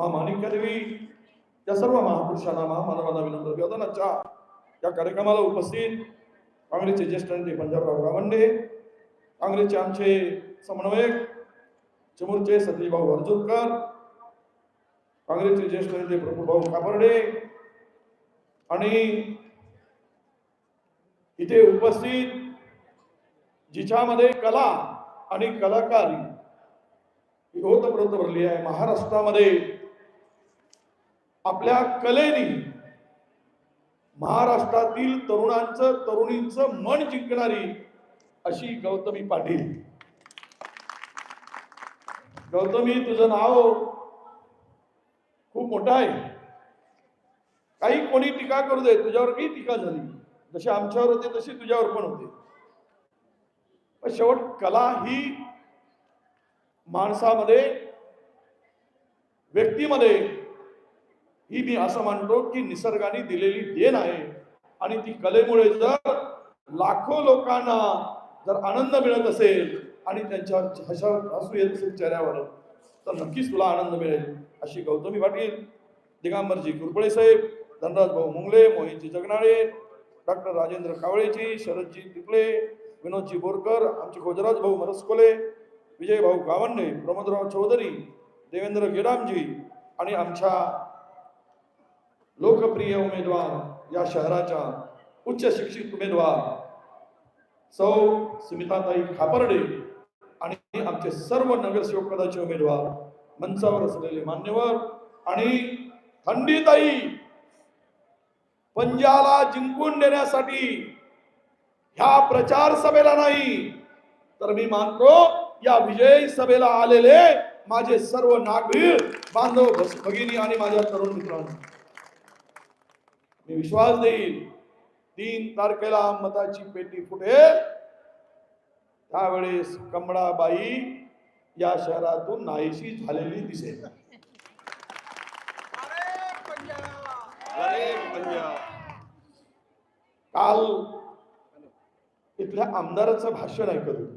महामाणिक्यदेवी त्या सर्व महापुरुषांना महामानवांना विनंती व्यवधानाच्या या कार्यक्रमाला उपस्थित काँग्रेसचे ज्येष्ठ नेते पंजाबराव गावंडे काँग्रेसचे आमचे समन्वयक चिमूरचे सतीभाऊ अर्जुनकर काँग्रेसचे ज्येष्ठ नेते प्रभूभाऊ काबर्डे आणि इथे उपस्थित जिच्यामध्ये कला आणि कलाकारी ही ओतप्रोत भरली आहे महाराष्ट्रामध्ये. आपल्या कलेनी महाराष्ट्रातील तरुणांचं तरुणींचं मन जिंकणारी अशी गौतमी पाटील. गौतमी तुझं नाव खूप मोठं आहे. काही कोणी टीका करू दे तुझ्यावर काही टीका झाली. जशी आमच्यावर होते तशी तुझ्यावर पण होते. पण शेवट कला ही माणसामध्ये व्यक्तीमध्ये ही मी असं म्हणतो की निसर्गाने दिलेली देण आहे. आणि ती कलेमुळे जर लाखो लोकांना जर आनंद मिळत असेल आणि त्यांच्यावर हशा हसू येत असेल चेहऱ्यावर तर नक्कीच तुला आनंद मिळेल अशी गौतमी पाटील दिगंबरजी कुरपळे साहेब धनराज भाऊ मुंगले मोहितजी जगनाळे डॉक्टर राजेंद्र कावळेजी शरदजी तिपळे विनोदजी बोरकर आमचे गोजराज भाऊ मरसकोले विजय भाऊ गावंडे प्रमोदराव चौधरी देवेंद्र गेडामजी आणि आमच्या लोकप्रिय उमेदवार या शहराच्या उच्च शिक्षित उमेदवार सौ सुमिताताई खापर्डे आणि आमचे सर्व नगरसेवक पदाचे उमेदवार मंचावर असलेले मान्यवर आणि थंडीताई पंजाला जिंकून देण्यासाठी ह्या प्रचार सभेला नाही तर मी मानतो या विजयी सभेला आलेले माझे सर्व नागरिक बांधव भगिनी आणि माझ्या तरुण मित्रांनो. मी विश्वास देईल तीन तारखेला मताची पेटी फुटेल. त्यावेळेस कमळाबाई या शहरातून नाहीशी झालेली दिसेल. काल इथल्या आमदाराचं भाषण ऐकत होतो.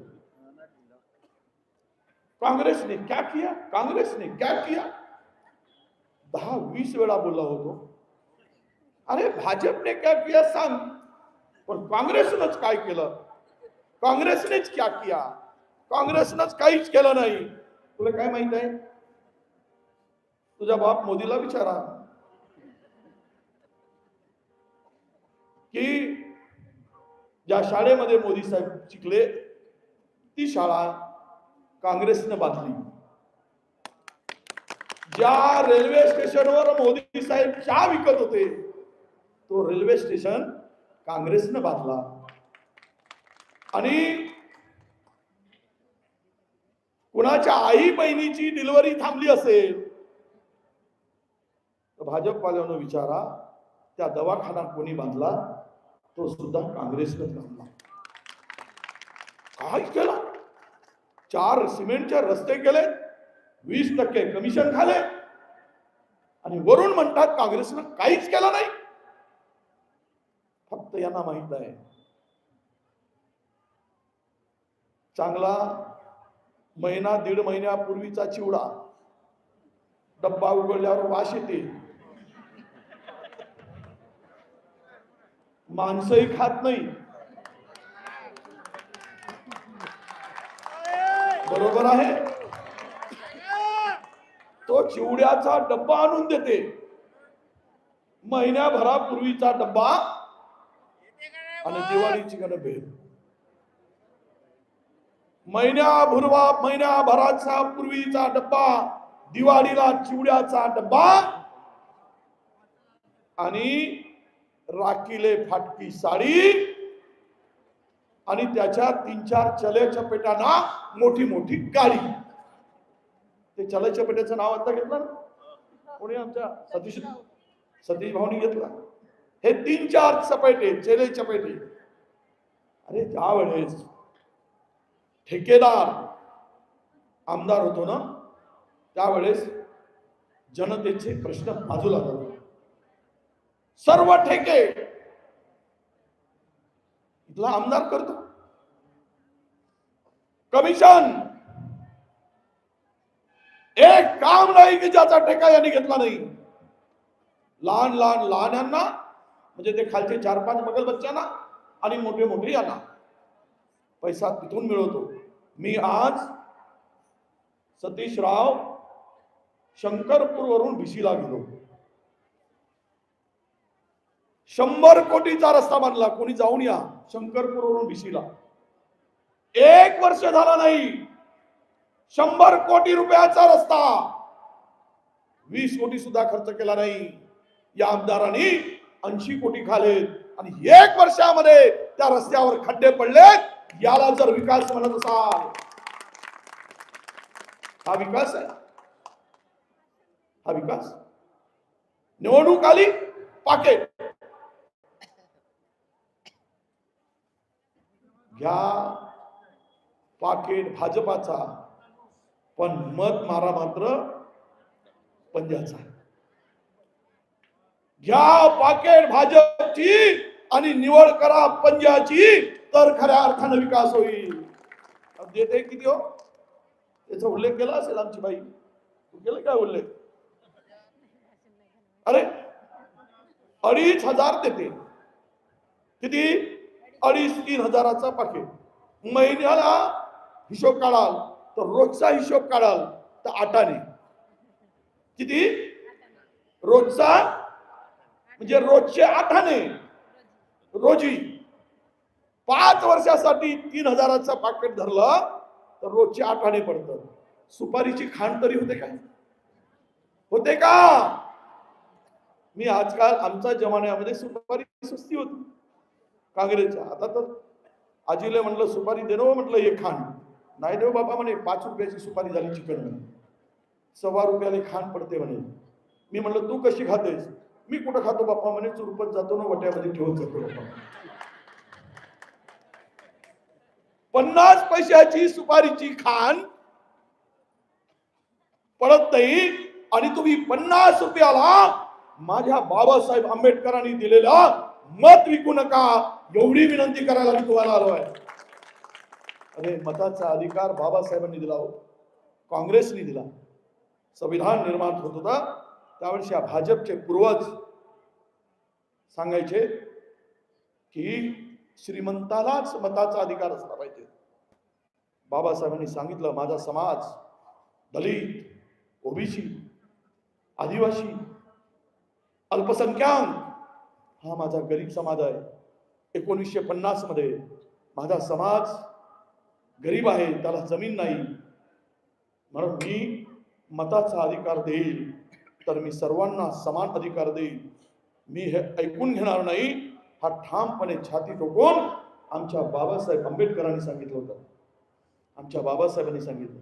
काँग्रेस ने क्या किया? काँग्रेस ने क्या किया? दहा वीस वेळा बोलला होतो. अरे भाजपने क्या किया सांग? पण काँग्रेसनच काय केलं? काँग्रेसनेच क्या किया? काँग्रेसनच काहीच केलं नाही. तुला काय माहीत आहे? तुझा बाप मोदीला विचारा. की ज्या शाळेमध्ये मोदी साहेब शिकले ती शाळा काँग्रेसनं बांधली. ज्या रेल्वे स्टेशनवर मोदी साहेब चहा विकत होते तो रेल्वे स्टेशन काँग्रेसनं बांधला. आणि कुणाच्या आई बहिणीची डिलिव्हरी थांबली असेल तर भाजपवाल्यानं विचारा त्या दवाखाना कोणी बांधला तो सुद्धा काँग्रेसनं बांधला. काय केला? चार सिमेंटचे रस्ते केले वीस टक्के कमिशन खाले आणि वरून म्हणतात काँग्रेसनं काहीच केलं नाही. फक्त यांना माहीत आहे. चांगला महिना दीड महिन्यापूर्वीचा चिवडा. डब्बा उघडल्यावर वास येते. माणसंही खात नाही. बरोबर आहे? तो चिवड्याचा डब्बा आणून देते. महिन्याभरापूर्वीचा डब्बा आणि दिवाळीची गण भेट. महिन्याभरवा महिन्याभराचा पूर्वीचा डब्बा दिवाळीला चिवड्याचा डब्बा आणि राखीले फाटकी साडी आणि त्याच्या तीन चार चले चपेटांना मोठी मोठी गाडी. ते चले चपेट्याचं नाव आता घेतलं ना? कोणी आमच्या सतीश सतीश भाऊनी घेतला? हे तीन चार चपेटे चेले चपेटे. अरे ज्या वेळेस ठेकेदार आमदार होतो ना त्यावेळेस जनतेचे प्रश्न बाजूला जातो सर्व ठेके इथला आमदार करतो. कमिशन. एक काम नाही की ज्याचा ठेका यांनी घेतला नाही. लहान लहान लहानांना म्हणजे ते खालचे चार पाच बगल बच्च्यांना आणि मोठे मोठे यांना. पैसा तिथून मिळवतो. मी आज सतीश राव शंकरपूर वरून भिशीला गेलो. शंभर कोटीचा रस्ता बांधला. कोणी जाऊन या शंकरपूर वरून भिशीला. एक वर्ष झाला नाही. शंभर कोटी रुपयाचा रस्ता. वीस कोटी सुद्धा खर्च केला नाही. या आमदारांनी ऐंशी कोटी खालेत. आणि एक वर्षामध्ये त्या रस्त्यावर खड्डे पडलेत. याला जर विकास म्हणत असाल हा विकास आहे. हा विकास. निवडणूक आली पाकेट घ्या पाकेट भाजपाचा पण मत मारा मात्र पंजाचा. घ्या पाकेट भाजपची आणि निवड करा पंजाची तर खऱ्या अर्थानं विकास होईल. देते किती हो? त्याचा उल्लेख केला असेल आमची बाई. केलं काय उल्लेख? अरे अडीच हजार देते. किती? अडीच तीन हजाराचा पाकिट महिन्याला हिशोब काढाल तर रोजचा हिशोब काढाल तर आटाने किती? रोजचा म्हणजे रोजचे आठाने रोजी पाच वर्षासाठी तीन हजाराचं पाकिट धरलं तर रोजचे आठाने पडतं. सुपारीची खाण तरी होते काय होते का? मी आजकाल आमच्या जमान्यामध्ये सुपारी सुस्ती होती. काँग्रेसच्या. आता तर आजीले म्हणलं सुपारी दे हो म्हटलं हे खाण. नाही देव बाबा म्हणे पाच रुपयाची सुपारी झाली चिकन. म्हणे सव्वा रुपयाला खाण पडते म्हणे. मी म्हणलं तू कशी खातेस? मी कुठं खातो बाप्पा म्हणे चुरपत जातो ना वट्यामध्ये ठेवत जातो बाप्पा. पन्नास पैशाची सुपारीची खान पडत नाही आणि तुम्ही पन्नास रुपयाला माझ्या बाबासाहेब आंबेडकरांनी दिलेला मत विकू नका एवढी विनंती करायला मी तुम्हाला आलो आहे. अरे मताचा अधिकार बाबासाहेबांनी दिला हो. काँग्रेसने दिला. संविधान निर्माण होत होता. त्यावेळेस या भाजपचे पूर्वज सांगायचे की श्रीमंतालाच मताचा अधिकार असला पाहिजे. बाबासाहेबांनी सांगितलं माझा समाज दलित ओबीसी आदिवासी अल्पसंख्याक हा माझा गरीब समाज आहे. एकोणीसशे पन्नासमध्ये माझा समाज गरीब आहे त्याला जमीन नाही. म्हणून मी मताचा अधिकार देईल. तर मी सर्वांना समान अधिकार देईल मी हे ऐकून घेणार नाही. हा ठामपणे छाती ठोकून आमच्या बाबासाहेब आंबेडकरांनी सांगितलं होतं. आमच्या बाबासाहेबांनी सांगितलं.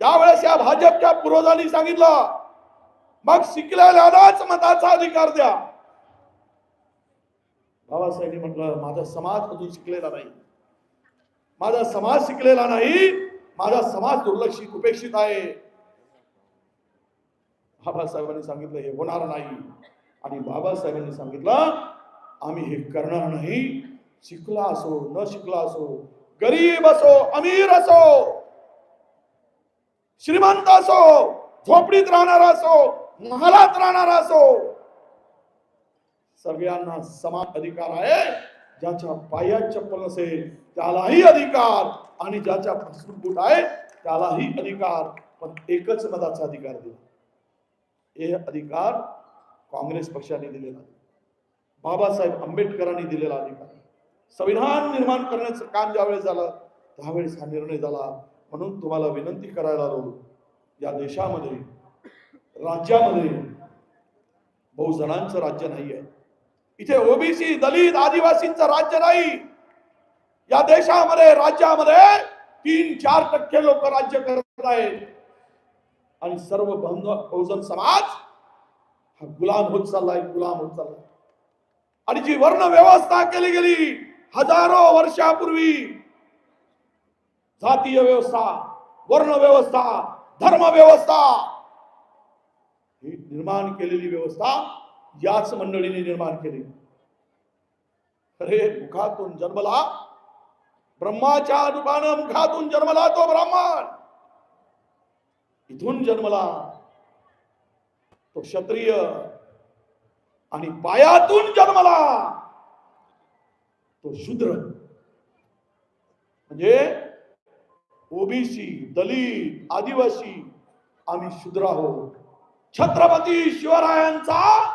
त्यावेळेस या भाजपच्या पूर्वजांनी सांगितलं मग शिकलेल्यालाच मताचा अधिकार द्या. बाबासाहेबांनी म्हटलं माझा समाज अजून शिकलेला नाही. माझा समाज शिकलेला नाही. माझा समाज दुर्लक्षित उपेक्षित आहे. बाबासाहेबांनी सांगितलं हे होणार नाही. आणि बाबासाहेबांनी सांगितलं आम्ही हे करणार नाही. शिकला असो न शिकला असो गरीब असो अमीर असो श्रीमंत असो झोपडीत राहणारा असो महालात राहणारा असो सगळ्यांना समान अधिकार आहे. ज्याच्या पायात चप्पल नसेल त्यालाही अधिकार. आणि ज्याच्या फसरून बूट आहे त्यालाही अधिकार. पण एकच मताचा अधिकार दिला. हे अधिकार काँग्रेस पक्षाने दिलेला बाबासाहेब आंबेडकरांनी दिलेला अधिकार संविधान निर्माण करण्याचं काम ज्यावेळेस झालं त्यावेळेस हा निर्णय झाला. म्हणून तुम्हाला विनंती करायला आलो. या देशामध्ये राज्यामध्ये बहुजनांचं राज्य नाही आहे. इथे ओबीसी दलित आदिवासींचं राज्य नाही. या देशामध्ये राज्यामध्ये तीन चार टक्के लोक राज्य करत आहेत. आणि सर्व बंध बहुजन समाज हा गुलाम होत चाललाय गुलाम होत चाललाय. आणि जी वर्ण व्यवस्था केली गेली हजारो वर्षापूर्वी जातीय व्यवस्था वर्ण व्यवस्था धर्म व्यवस्था ही निर्माण केलेली व्यवस्था याच मंडळीने निर्माण केली. अरे मुखातून जन्मला ब्रह्माच्या रूपानं मुखातून जन्मला तो ब्राह्मण. इथून जन्मला. तो क्षत्रिय आणि पायातून जन्मला. तो शूद्र. म्हणजे ओबीसी दलित आदिवासी आम्ही शूद्र आहोत. छत्रपती शिवरायांचा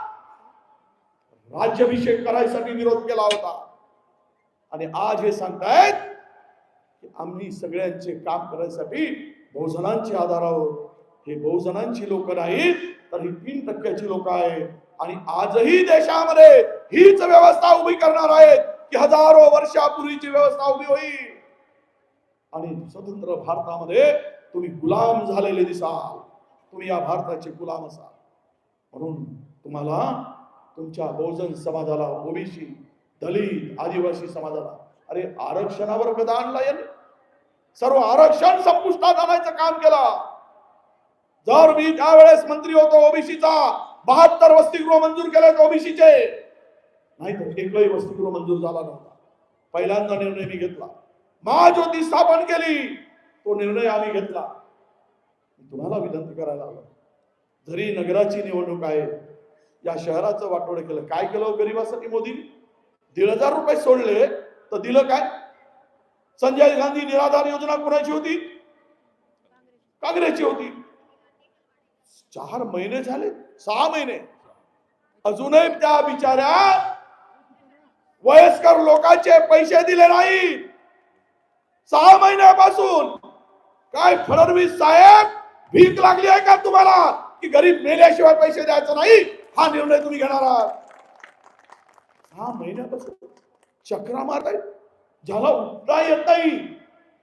राज्याभिषेक करायसाठी विरोध केला होता. आणि आज हे सांगतायत की आम्ही सगळ्यांचे काम करायसाठी बहुजनांचे आधार आहोत. हे बहुजनांची लोक नाहीत तर ही तीन टक्क्याची लोक आहेत. आणि आजही देशामध्ये हीच व्यवस्था उभी करणार आहेत की हजारो वर्षापूर्वीची व्यवस्था उभी होईल. आणि स्वतंत्र भारतामध्ये तुम्ही गुलाम झालेले दिसाल. तुम्ही या भारताचे गुलाम असाल. म्हणून तुम्हाला तुमच्या बहुजन समाजाला ओबीसी दलित आदिवासी समाजाला अरे आरक्षणावर गदा आणला यांनी सर्व आरक्षण संपुष्टात आणायचं काम केलं. जर मी त्यावेळेस मंत्री होतो ओबीसीचा बहात्तर वसतिगृह मंजूर केले ओबीसीचे नाही तर एकही वसतिगृह मंजूर झाला नव्हता. पहिल्यांदा निर्णय मी घेतला. महाज्योती स्थापन केली तो निर्णय आम्ही घेतला. तुम्हाला विनंती करायला आलो. जरी नगराची निवडणूक आहे या शहराचं वाटोड केलं. काय केलं गरीबासाठी गरिबासाठी मोदींनी दीड हजार रुपये सोडले. तर दिलं काय? संजय गांधी निराधार योजना कोणाची होती? काँग्रेसची होती. चार महिने झाले सहा महिने. अजूनही त्या बिचाऱ्या वयस्कर लोकांचे पैसे दिले नाही. सहा महिन्यापासून. काय फडणवीस साहेब भीक लागली आहे का तुम्हाला? की गरीब मेल्याशिवाय पैसे द्यायचं नाही? हा निर्णय तुम्ही घेणार आहात. सहा महिन्यापासून. चक्रा मारताय ज्याला उठता येत नाही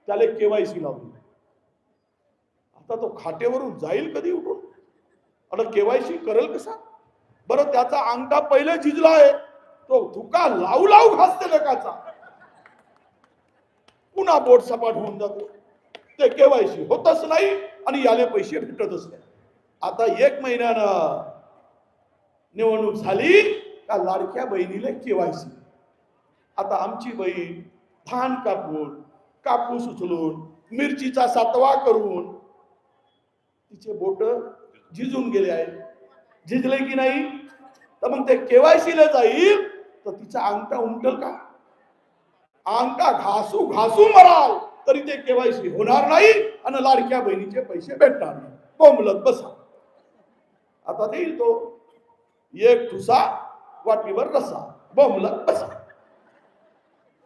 त्याला केवायसी लावली. आता तो खाटेवरून जाईल कधी उठून? आता केवायसी करेल कसा? बरं त्याचा अंगठा पहिले झिजला आहे. तो धुका लावू लावू घासते नकाचा. पुन्हा बोट सपाट होऊन जातो. ते केवायसी होतच नाही आणि याले पैसे भेटतच नाही. आता एक महिन्यानं निवडणूक झाली का लाडक्या बहिणीला केवायसी? आता आमची बहीण धान कापून कापूस उचलून मिरचीचा सातवा करून तिचे बोट झिजून गेले आहेत. झिजले की नाही? तर मग ते केवायसीला जाईल तर तिचा अंगठा उमटल का? अंगठा घासू घासू मराल तरी ते केवायसी होणार नाही आणि लाडक्या बहिणीचे पैसे भेटणार नाही. कोंबलत बसा. आता देईल तो. एक ठुसा वाटीवर रसा. बोंबलत बसा.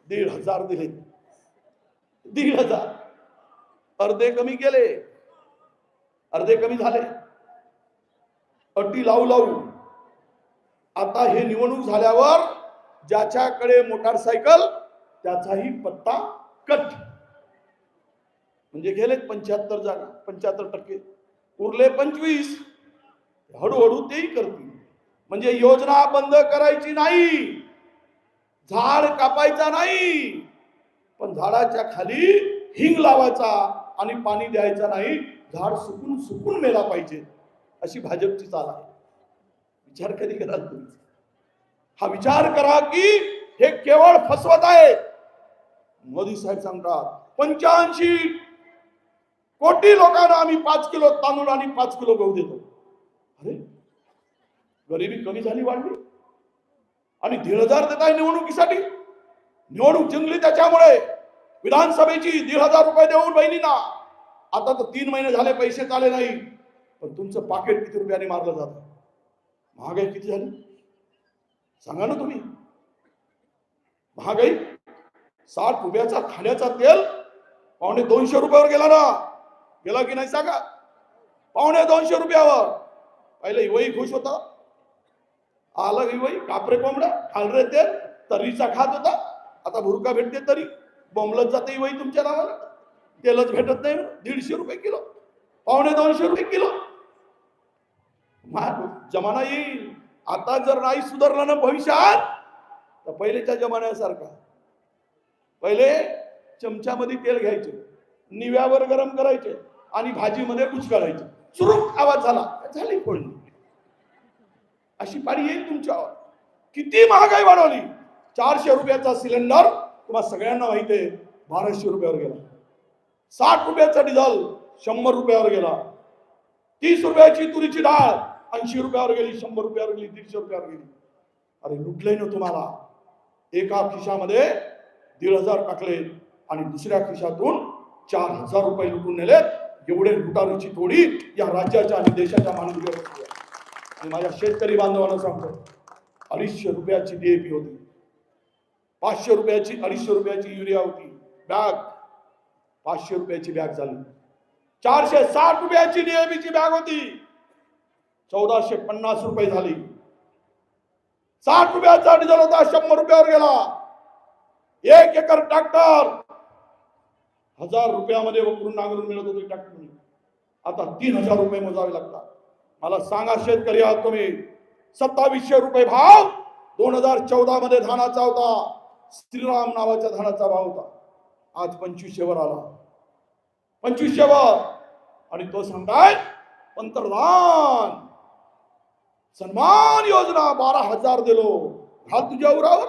दीड हजार दिले. दीड हजार. अर्धे कमी केले. अर्धे कमी झाले. अटी लावू लावू. आता हे निवडणूक झाल्यावर ज्याच्याकडे मोटारसायकल त्याचाही पत्ता कट. म्हणजे गेलेत पंच्याहत्तर जागा पंच्याहत्तर टक्के. उरले पंचवीस. हळूहळू तेही करतील. म्हणजे योजना बंद करायची नाही. झाड कापायचा नाही. पण झाडाच्या खाली हिंग लावायचा आणि पाणी द्यायचा नाही. झाड सुकून सुकून मेला पाहिजे. अशी भाजपची चाल आहे. विचार कधी कराल तुम्ही? हा विचार करा की हे केवळ फसवत आहे मोदी साहेब सांगतात पंच्याऐंशी कोटी लोकांना आम्ही पाच किलो तांदूळ आणि पाच किलो गहू देतो. अरे गरिबी कमी झाली वाढली. आणि दीड हजार देत आहे निवडणुकीसाठी. निवडणूक जिंकली त्याच्यामुळे विधानसभेची दीड हजार रुपये देऊन बहिणींना. आता तर तीन महिने झाले पैसे चाले नाही. पण तुमचं पाकिट किती रुपयाने मारलं जातं? महागाई किती झाली? सांगा ना तुम्ही. महागाई? साठ रुपयाचा खाण्याचा तेल? पावणे दोनशे रुपयावर गेला ना. गेला की नाही सांगा. पावणे दोनशे रुपयावर. पहिले वही खुश होता. आलं वही कापरे कोंबड्या खालरे तेल तरीचा खात होता. आता भुरका भेटते तरी. बोंबलत जाते वही तुमच्या नावाला तेलच भेटत नाही. दीडशे रुपये किलो. पावणे दोनशे रुपये किलो. जमाना येईल. आता जर नाही सुधारला ना भविष्यात तर पहिलेच्या जमान्यासारखा. पहिले चमच्यामध्ये तेल घ्यायचे निव्यावर गरम करायचे आणि भाजीमध्ये कुचकाळायचे चुरूक आवाज झाला झाली फोडणी. अशी पाणी येईल तुमच्यावर किती महागाई वाढवली. चारशे रुपयाचा सिलेंडर तुम्हाला सगळ्यांना माहिती आहे बाराशे रुपयावर गेला. साठ रुपयाचा डिझेल शंभर रुपयावर गेला. तीस रुपयाची तुरीची डाळ ऐंशी रुपयावर गेली शंभर रुपयावर गेली दीडशे रुपयावर गेली. अरे लुटलंय ना तुम्हाला. एका खिशामध्ये दीड हजार टाकले आणि दुसऱ्या खिशातून चार हजार रुपये लुटून नेले. एवढे लुटारूची थोडी या राज्याच्या आणि देशाच्या मानवीय आणि माझ्या शेतकरी बांधवांना सांगतो अडीचशे रुपयाची डीएपी होती. पाचशे रुपयाची अडीचशे रुपयाची युरिया होती. बॅग. पाचशे रुपयाची बॅग झाली. चारशे साठ रुपयाची डीएपीची बॅग होती. चौदाशे पन्नास रुपये झाली. साठ रुपयाचा डिझेल होता शंभर रुपयावर गेला. एक एकर ट्रॅक्टर हजार रुपयामध्ये वकरून नांगरून मिळत होते ट्रॅक्टर आता तीन हजार रुपये मोजावे लागतात. मला सांगा शेतकरी आहात तुम्ही सत्तावीसशे रुपये भाव दोन हजार चौदा मध्ये धानाचा होता. श्रीराम नावाच्या धानाचा भाव होता. आज पंचवीसशे वर आला. पंचवीसशे वर आणि तो सांगताय पंतप्रधान. सन्मान योजना बारा हजार दिलो. घाल तुझ्या उरावर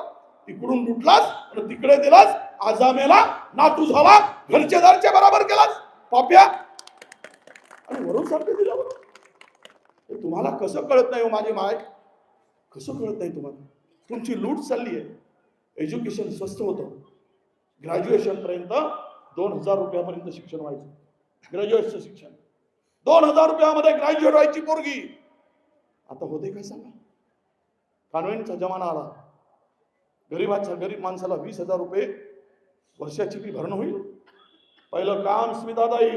इकडून लुटलास आणि तिकडे दिलास. आजामेला नातू झाला घरचे दारच्या बराबर केलास. पाप्या. आणि वरून सारखं दिलं बरोबर तुम्हाला कसं कळत नाही हो माझी माय? कसं कळत नाही तुम्हाला? तुमची लूट चालली आहे. एज्युकेशन स्वस्त होतं. ग्रॅज्युएशन पर्यंत दोन हजार रुपयापर्यंत शिक्षण व्हायचं. ग्रॅज्युएटचं शिक्षण. दोन हजार रुपयामध्ये ग्रॅज्युएट व्हायची पोरगी. आता होते काय सांगा? कॉन्व्हेंटचा जमाना आला. गरीबाच्या गरीब माणसाला वीस हजार रुपये वर्षाची बी भरणं होईल. पहिलं काम स्मिताताई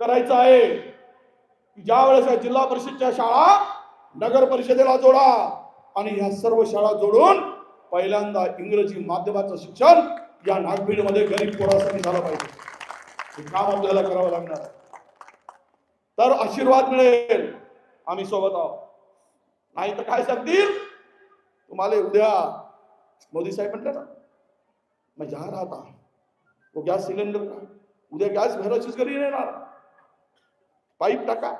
करायचं आहे. की ज्या वेळेस या जिल्हा परिषदच्या शाळा नगर परिषदेला जोडा आणि ह्या सर्व शाळा जोडून पहिल्यांदा इंग्रजी माध्यमाचं शिक्षण या नागभीडमध्ये गरीब पोरासाठी झालं पाहिजे. हे काम आपल्याला करावं लागणार आहे. तर आशीर्वाद मिळेल. आम्ही सोबत आहोत. नाही तर काय सांगतील? तुम्हाला उद्या मोदी साहेब म्हटलं ना मैं जा रहा था वो गॅस सिलेंडर का? उद्या गॅस घराचीच घरी येणार. पाईप टाका.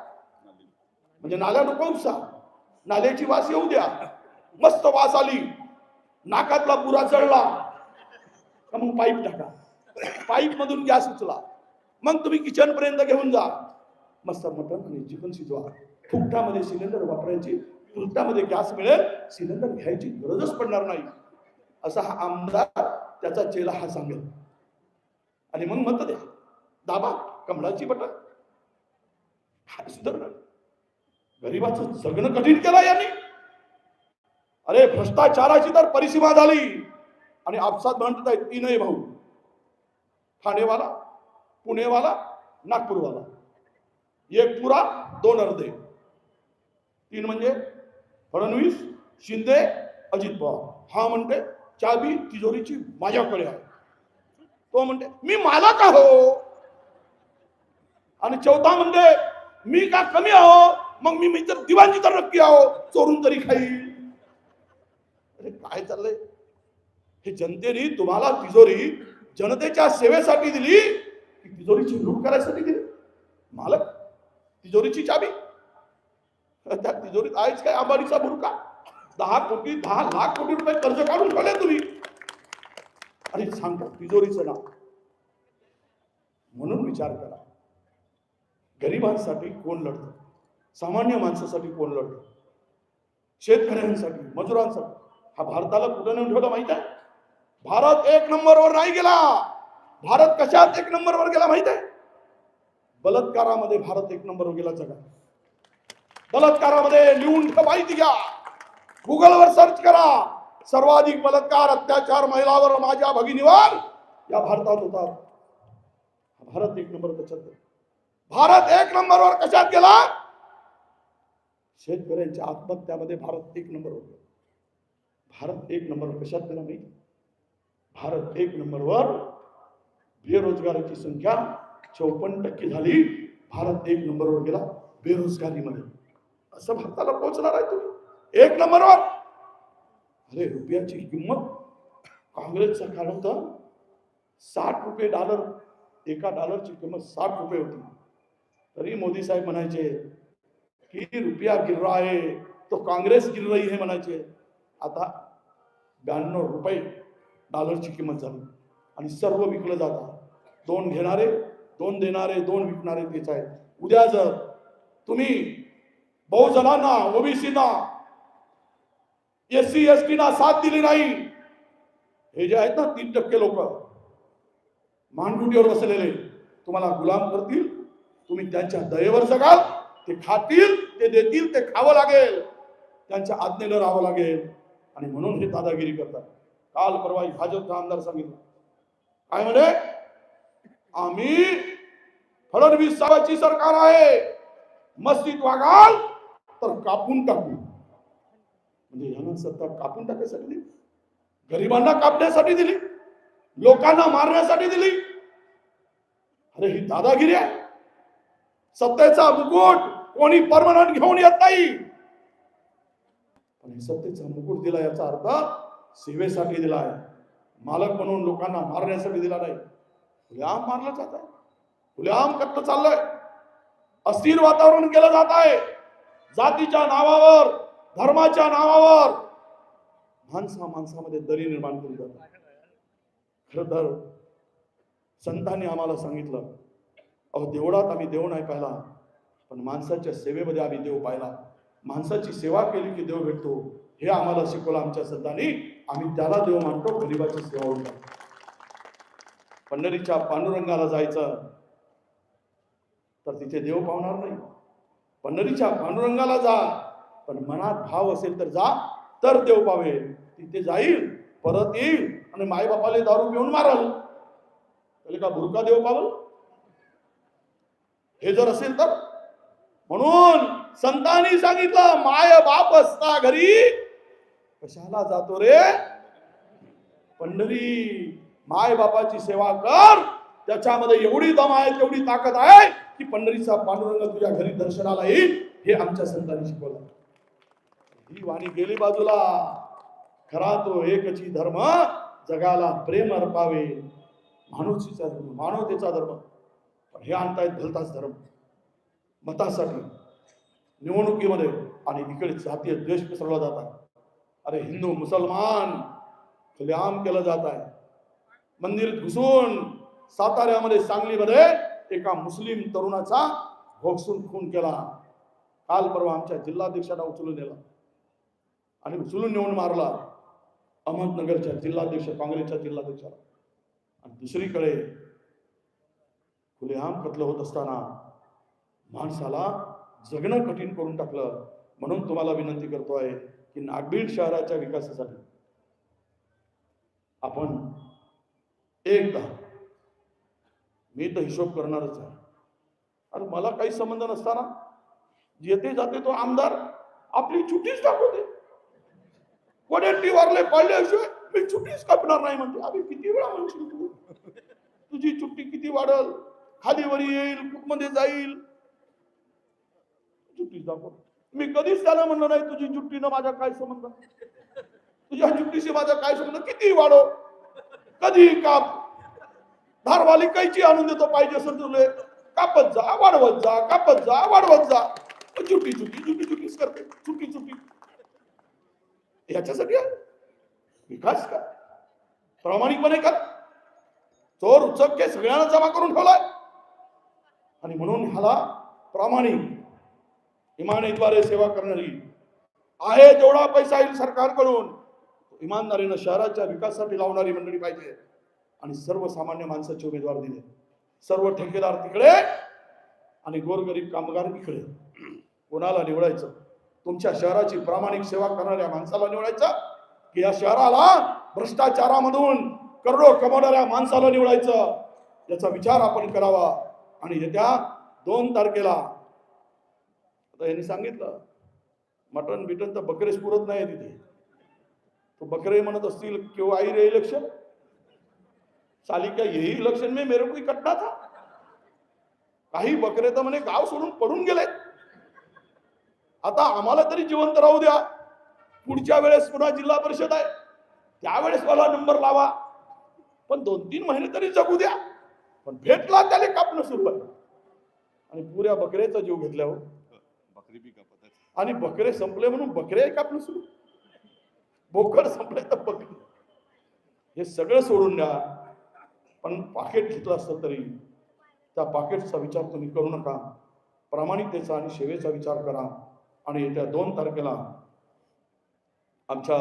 म्हणजे नाल्या नको उपसा. नाल्याची वास येऊ द्या. मस्त वास आली. नाकातला पुरा चढला का मग पाईप टाका. पाईप मधून गॅस उचला. मग तुम्ही किचन पर्यंत घेऊन जा. मस्त मटण आणि चिकन शिजवा. फुकटामध्ये सिलेंडर वापरायची फुकटामध्ये गॅस मिळेल सिलेंडर घ्यायची गरजच पडणार नाही. असा हा आमदार त्याचा चेला हा सांगेल. आणि मग मत द्या. दाबा कमळाची बटन. काय सुधारणा. गरिबाचं जगणं कठीण केलं यांनी. अरे भ्रष्टाचाराची तर परिसीमा झाली. आणि आपसात म्हणत आहेत तीनही भाऊ. ठाणेवाला पुणेवाला नागपूरवाला. एक पुरा दोन अर्धे. तीन म्हणजे फडणवीस शिंदे अजित पवार. हा म्हणते चाबी तिजोरीची माझ्याकडे आहे. तो म्हणते मी मालक आहो. आणि चौथा म्हणते मी का कमी आहो? मग मी मी तर दिवाणजी तर नक्की आहो चोरून तरी खाईल अरे काय चाललंय? हे जनतेने तुम्हाला तिजोरी जनतेच्या सेवेसाठी दिली की तिजोरीची लूट करायसाठी दिली? मालक तिजोरीची चाबी? त्या तिजोरीत आहेच काय अंबानीचा बुरका दहा कोटी दहा लाख कोटी रुपये कर्ज काढून ठेवले तुम्ही. आणि सांगता तिजोरीचं नाव. म्हणून विचार करा. गरिबांसाठी कोण लढतं? सामान्य माणसासाठी कोण लढतं? शेतकऱ्यांसाठी मजुरांसाठी. हा भारताला कुठं नेऊन ठेवलं माहीत आहे? भारत एक नंबरवर नाही गेला. भारत कशात एक नंबरवर गेला माहीत आहे? बलात्कारामध्ये भारत एक नंबरवर गेला जगात. बलात्कारामध्ये लिहून माहिती घ्या. गुगलवर सर्च करा. सर्वाधिक बलात्कार अत्याचार महिलावर माझ्या भगिनीवर या भारतात होतात. भारत एक नंबर कशात भारत एक नंबरवर कशात गेला? शेतकऱ्यांच्या आत्महत्यामध्ये भारत एक नंबरवर भारत एक नंबरवर कशात गेला नाही भारत एक नंबरवर बेरोजगाराची संख्या चौपन्न टक्के झाली. भारत एक नंबरवर गेला बेरोजगारीमध्ये. असं भारताला पोहोचणार आहे तुम्ही. एक नंबरवर. अरे रुपयाची किंमत. काँग्रेसचा काळ होता साठ रुपये डॉलर एका डॉलरची किंमत साठ रुपये होती. तरी मोदी साहेब म्हणायचे की रुपया गिर रहा है तो काँग्रेस गिर रही है म्हणायचे. आता ब्याण्णव रुपये डॉलरची किंमत झाली. आणि सर्व विकलं जातात दोन घेणारे दोन देणारे दोन विकणारे तेच आहेत. उद्या जर तुम्ही बहुजनांना ओबीसीना एस सी एस टीना साथ दिली नाही. हे जे आहेत ना तीन टक्के लोक मानडुटीवर बसलेले तुम्हाला गुलाम करतील तुम्ही त्यांच्या दयेवर जगाल ते खातील ते देतील ते खावं लागेल. त्यांच्या आज्ञेनं राहावं लागेल. आणि म्हणून हे दादागिरी करतात. काल परवा भाजपचा आमदार सांगितलं. काय म्हणे? आम्ही फडणवीस साहेबांची सरकार आहे. मस्तीत वागाल तर कापून टाकू. म्हणजे यानं सत्ता कापून टाकायसाठी दिली. गरिबांना कापण्यासाठी दिली. लोकांना मारण्यासाठी दिली. अरे ही दादागिरी आहे. सत्तेचा मुकुट कोणी परमनंट घेऊन येत नाही. पण हे सत्तेचा मुकुट दिला याचा अर्थ सेवेसाठी दिला आहे. मालक म्हणून लोकांना मारण्यासाठी दिला नाही. खुलेआम मारलं जात आहे. खुलेआम कत्ल चाललंय. अस्थिर वातावरण केलं जात आहे. जातीच्या नावावर धर्माच्या नावावर माणसा माणसामध्ये दरी निर्माण केली जाते खर तर संतांनी आम्हाला सांगितलं अहो देवळात आम्ही देव नाही पाहिला पण माणसाच्या सेवेमध्ये आम्ही देव पाहिला. माणसाची सेवा केली की देव भेटतो हे आम्हाला शिकवलं आमच्या संतांनी. आम्ही त्याला देव मानतो गरिबाची सेवा होता पंढरीच्या पांडुरंगाला जायचं तर तिथे देव पावणार नाही. पंढरीच्या पांडुरंगाला जा. पण मनात भाव असेल तर जा तर देव पावेल तिथे जाईल परत येईल आणि मायबापाला दारू पिऊन मारल. त्याला का भुरका देव पावल हे जर असेल तर? म्हणून संतांनी सांगितलं माय बाप असता घरी. कशाला जातो रे? पंढरी माय बापाची सेवा कर. त्याच्यामध्ये एवढी दम आहे तेवढी ताकद आहे की पंढरीचा पांडुरंग तुझ्या घरी दर्शनाला येईल हे आमच्या संतांनी शिकवलं. ही वाणी गेली बाजूला. खरा तो एकची धर्म जगाला प्रेम अर्पावे. माणुसीचा धर्म मानवतेचा धर्म. पण हे आणतायत भलताच धर्म. मतासाठी निवडणुकीमध्ये आणि इकडे जातीय द्वेष पसरवला जात आहे. अरे हिंदू मुसलमान खुलेआम केलं जात आहे. मंदिरात घुसून साताऱ्यामध्ये सांगलीमध्ये एका मुस्लिम तरुणाचा भोगसून खून केला. काल परवा आमच्या जिल्हाध्यक्षाला उचलून नेला. आणि उचलून नेऊन मारला. अहमदनगरच्या जिल्हाध्यक्ष काँग्रेसच्या जिल्हाध्यक्षाला. आणि दुसरीकडे खुलेआम कत्ल होत असताना माणसाला जगणं कठीण करून टाकलं. म्हणून तुम्हाला विनंती करतो आहे की नागबीड शहराच्या विकासासाठी आपण एकदा मी तर हिशोब करणारच आहे. अरे मला काही संबंध नसताना येते जाते तो आमदार आपली छुट्टीच दाखवते. कोणी वारले पाळल्याशिवाय मी छुट्टीच कापणार नाही म्हणते. अरे किती वेळा म्हणशील तू? तुझी चुट्टी किती वाढल? खालीवर येईल कुठमध्ये जाईल? चुट्टीच दाखव मी कधीच त्याला म्हणलं नाही तुझी चुट्टीनं माझा काय संबंध? तुझ्या चुट्टीशी माझा काय संबंध? किती वाढव कधी काप? धारवाली कैची आणून देतो पाहिजे असं तुले कापत जा वाढवत जा कापत जा वाढवत जा. चुटी चुटी चुटी चुटीच करते. चुटी चुटी याच्यासाठी विकास का प्रामाणिकपणे कर. चोर उचके सगळ्यांना जमा करून ठेवलाय. आणि म्हणून ह्याला प्रामाणिक इमानेद्वारे सेवा करणारी आहे जेवढा पैसा येईल सरकारकडून इमानदारीनं शहराच्या विकासासाठी लावणारी मंडळी पाहिजे. आणि सर्वसामान्य माणसाचे उमेदवार दिले. सर्व ठेकेदार तिकडे आणि गोरगरीब कामगार इकडे. कोणाला निवडायचं? तुमच्या शहराची प्रामाणिक सेवा करणाऱ्या माणसाला निवडायचं? की या शहराला भ्रष्टाचारामधून करोडो कमवणाऱ्या माणसाला निवडायचं? याचा विचार आपण करावा. आणि येत्या दोन तारखेला आता यांनी सांगितलं मटन बिटन तर बकरेच पुरत नाही तिथे. तो बकरे म्हणत असतील किंवा आई रे इलेक्शन साली क्या यही इलेक्शन में मेरे को इकट्ठा था? काही बकरे तर म्हणे गाव सोडून पडून गेले आता आम्हाला तरी जिवंत राहू द्या. पुढच्या वेळेस पुन्हा जिल्हा परिषद आहे. त्यावेळेस मला नंबर लावा. पण दोन तीन महिने तरी जगू द्या. पण भेटला त्याला कापणं सुरू आहे आणि पुऱ्या बकऱ्याचा जीव घेतल्यावर बकरी बी कापत. आणि बकरे संपले म्हणून बकरे कापणं सुरू. बोकड संपले तर बकरे. हे सगळं सोडून द्या. पण पाकिट घेतलं असतं तरी त्या पाकिटचा विचार तुम्ही करू नका. प्रामाणिकतेचा आणि सेवेचा विचार करा. आणि येत्या दोन तारखेला आमच्या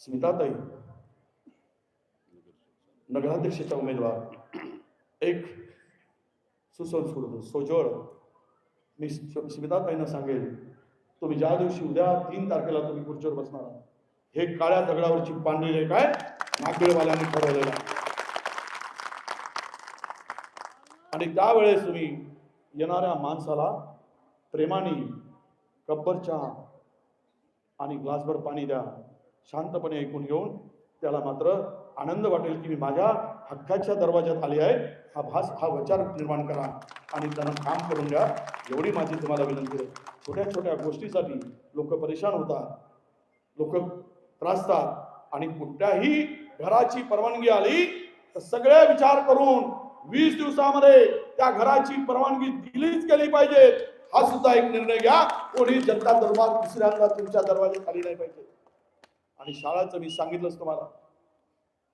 स्मिताताई नगराध्यक्षाच्या उमेदवार एक सुसंस्कृत सोजळ मी स्मिताताईंना सांगेल तुम्ही ज्या दिवशी उद्या तीन तारखेला तुम्ही खुर्चीवर बसणार हे काळ्या दगडावरची पांढरी काय आहे नागेळवाल्यांनी ठरवलेलं आहे. आणि त्यावेळेस तुम्ही येणाऱ्या माणसाला प्रेमाने कब्बर चहा आणि ग्लासभर पाणी द्या शांतपणे ऐकून घेऊन त्याला मात्र आनंद वाटेल की मी माझ्या हक्काच्या दरवाज्यात आले आहे. हा भास हा विचार निर्माण करा आणि त्यांना काम करून द्या एवढी माझी तुम्हाला विनंती आहे. छोट्या छोट्या गोष्टीसाठी लोक परेशान होतात लोक त्रासतात आणि कुठल्याही घराची परवानगी आली तर सगळे विचार करून वीस दिवसामध्ये त्या घराची परवानगी दिलीच गेली पाहिजे. हा सुद्धा एक निर्णय घ्या. कोणी जनता दरबार दुसऱ्यांदा तुमच्या दरवाज्यात आली नाही पाहिजे. आणि शाळाचं मी सांगितलंच तुम्हाला.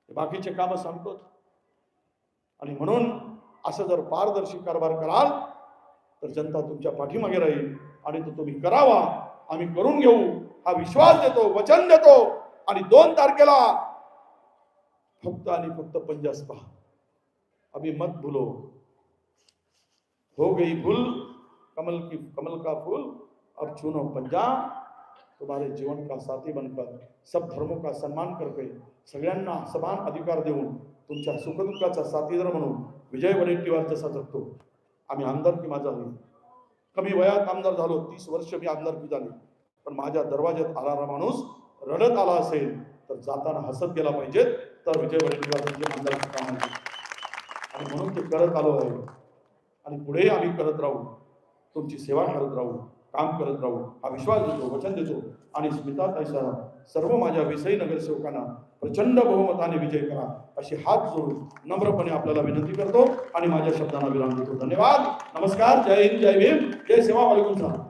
बाकीचे काम सांगतोच आणि म्हणून असं जर पारदर्शी कारभार कराल तर जनता तुमच्या पाठीमागे राहील आणि तो तुम्ही करावा. आम्ही करून घेऊ. हा विश्वास देतो वचन देतो. आणि दोन तारखेला फक्त आणि फक्त पंजास पहा. अभी मत भूलो। हो गई भूल कमल की कमल का फूल अब चुनो पंजा तुम्हारे जीवन का साथी बनकर सब धर्मों का सन्मान करके सगळ्यांना समान अधिकार देऊन तुमच्या सुखदुःखाचा साथीदार म्हणून विजय वडेट्टीवार जसा जगतो आम्ही आमदारकी माझा होईल कमी वयात आमदार झालो तीस वर्ष मी आमदारकी झाली. पण माझ्या दरवाज्यात आणारा माणूस रडत आला असेल तर जाताना हसत गेला पाहिजेत तर विजय वडेट्टीवार आमदारकी काम आणि म्हणून ते करत आलो आहे. आणि पुढे आम्ही करत राहू. तुमची सेवा करत राहू. काम करत राहू. हा विश्वास देतो वचन देतो. आणि स्मिता ताईसह सर्व माझ्या विषयी नगरसेवकांना प्रचंड बहुमताने विजय करा अशी हात जोडून नम्रपणे आपल्याला विनंती करतो आणि माझ्या शब्दांना विराम देतो. धन्यवाद. नमस्कार. जय हिंद जय भीम. जय सेवा वालेकुम सलाम.